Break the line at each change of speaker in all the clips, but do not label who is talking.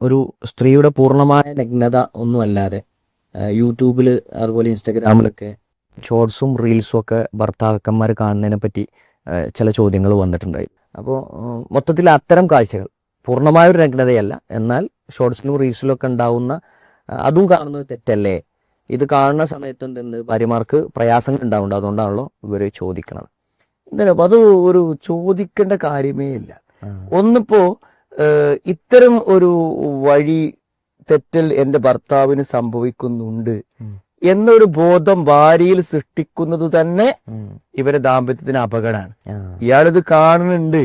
ഒരു സ്ത്രീയുടെ പൂർണമായ നഗ്നത ഒന്നുമല്ലാതെ യൂട്യൂബിൽ അതുപോലെ ഇൻസ്റ്റഗ്രാമിലൊക്കെ ഷോർട്സും റീൽസും ഒക്കെ ഭർത്താക്കന്മാർ കാണുന്നതിനെ പറ്റി ചില ചോദ്യങ്ങൾ വന്നിട്ടുണ്ടായി. അപ്പോൾ മൊത്തത്തിൽ അത്തരം കാഴ്ചകൾ പൂർണമായ ഒരു നഗ്നതയല്ല എന്നാൽ ഷോർട്സിലും റീൽസിലും ഒക്കെ ഉണ്ടാവുന്ന അതും കാണുന്നത് തെറ്റല്ലേ? ഇത് കാണുന്ന സമയത്ത് എന്തെന്ന് ഭാര്യമാർക്ക് പ്രയാസങ്ങൾ ഉണ്ടാവുന്നുണ്ട് അതുകൊണ്ടാണല്ലോ ഇവർ ചോദിക്കണത്.
എന്തായാലും അത് ഒരു ചോദിക്കേണ്ട കാര്യമേ ഇല്ല. ഒന്നിപ്പോ ഇത്തരം ഒരു വഴി തെറ്റൽ എന്റെ ഭർത്താവിന് സംഭവിക്കുന്നുണ്ട് എന്നൊരു ബോധം ഭാര്യയിൽ സൃഷ്ടിക്കുന്നത് തന്നെ ഇവരെ ദാമ്പത്യത്തിന് അപകടമാണ്. ഇയാളിത് കാണുന്നുണ്ട്.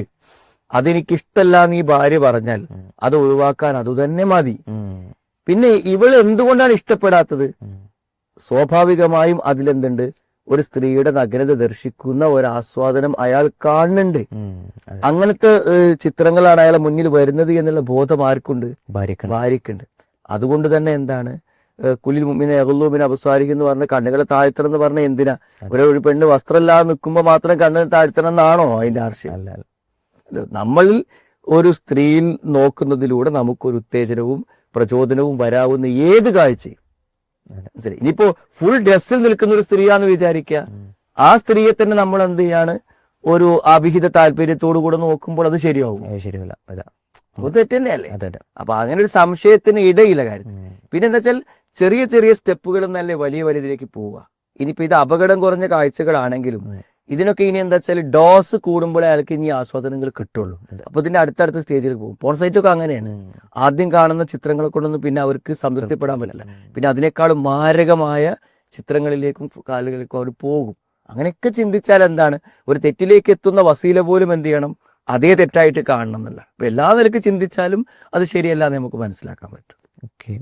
അതെനിക്ക് ഇഷ്ടല്ല എന്ന് ഈ ഭാര്യ പറഞ്ഞാൽ അത് ഒഴിവാക്കാൻ അതുതന്നെ മതി. പിന്നെ ഇവൾ എന്തുകൊണ്ടാണ് ഇഷ്ടപ്പെടാത്തത്? സ്വാഭാവികമായും അതിലെന്തുണ്ട്? ഒരു സ്ത്രീയുടെ നഗ്നത ദർശിക്കുന്ന ഒരു ആസ്വാദനം അയാൾ കാണുന്നുണ്ട്. അങ്ങനത്തെ ചിത്രങ്ങളാണ് അയാളെ മുന്നിൽ വരുന്നത് എന്നുള്ള ബോധം ആർക്കുണ്ട്?
ഭാര്യക്കുണ്ട്
അതുകൊണ്ട് തന്നെ എന്താണ് കുലിൽ മുമ്പിനെ എഹുല്ലൂബിനെ അപസ്വാരിക്കും എന്ന് പറഞ്ഞ കണ്ണുകളെ താഴ്ത്തണം എന്ന് പറഞ്ഞ എന്തിനാ? ഒരു ഒരു പെണ്ണ് വസ്ത്രമില്ലാതെ നിൽക്കുമ്പോൾ മാത്രം കണ്ണിനെ താഴ്ത്തണം എന്നാണോ അതിന്റെ ആർഷ്യം
അല്ല
നമ്മളിൽ ഒരു സ്ത്രീയിൽ നോക്കുന്നതിലൂടെ നമുക്കൊരു ഉത്തേജനവും പ്രചോദനവും വരാവുന്ന ഏത് കാഴ്ചയും. മനസ്സിലായി. ഇനിയിപ്പോ ഫുൾ ഡ്രസ്സിൽ നിൽക്കുന്ന ഒരു സ്ത്രീയാന്ന് വിചാരിക്കുക. ആ സ്ത്രീയെ തന്നെ നമ്മൾ എന്ത് ചെയ്യാണ്? ഒരു അഭിഹിത താല്പര്യത്തോടു കൂടെ നോക്കുമ്പോൾ അത് ശരിയാവും.
ശരിയല്ല. അല്ല
അത് തെറ്റന്നെയല്ലേ
അതെ അതെ
അപ്പൊ അങ്ങനെ ഒരു സംശയത്തിന് ഇടയില്ല കാര്യം. പിന്നെ എന്താ വെച്ചാൽ ചെറിയ ചെറിയ സ്റ്റെപ്പുകൾ എന്നല്ലേ വലിയ വലിയതിലേക്ക് പോവുക. ഇനിയിപ്പോ ഇത് അപകടം കുറഞ്ഞ കാഴ്ചകളാണെങ്കിലും. ഇതിനൊക്കെ ഇനി എന്താ വെച്ചാൽ ഡോസ് കൂടുമ്പോഴേ അയാൾക്ക് ഇനി ആസ്വാദനങ്ങൾ കിട്ടുള്ളൂ. അപ്പൊ ഇതിന്റെ അടുത്തടുത്ത സ്റ്റേജിൽ പോകും. പോൺ സൈറ്റ് ഒക്കെ അങ്ങനെയാണ്. ആദ്യം കാണുന്ന ചിത്രങ്ങളെ കൊണ്ടൊന്നും പിന്നെ അവർക്ക് സംതൃപ്തിപ്പെടാൻ പറ്റില്ല. പിന്നെ അതിനേക്കാളും മാരകമായ ചിത്രങ്ങളിലേക്കും കാലുകളിലേക്കും അവർ പോകും. അങ്ങനെയൊക്കെ ചിന്തിച്ചാൽ എന്താണ്? ഒരു തെറ്റിലേക്ക് എത്തുന്ന വസീല പോലും എന്ത് ചെയ്യണം? അതേ തെറ്റായിട്ട് കാണണം എന്നല്ല. അപ്പൊ എല്ലാ നിലയ്ക്ക് ചിന്തിച്ചാലും അത് ശരിയല്ല എന്ന് നമുക്ക് മനസ്സിലാക്കാൻ പറ്റും.
ഓക്കെ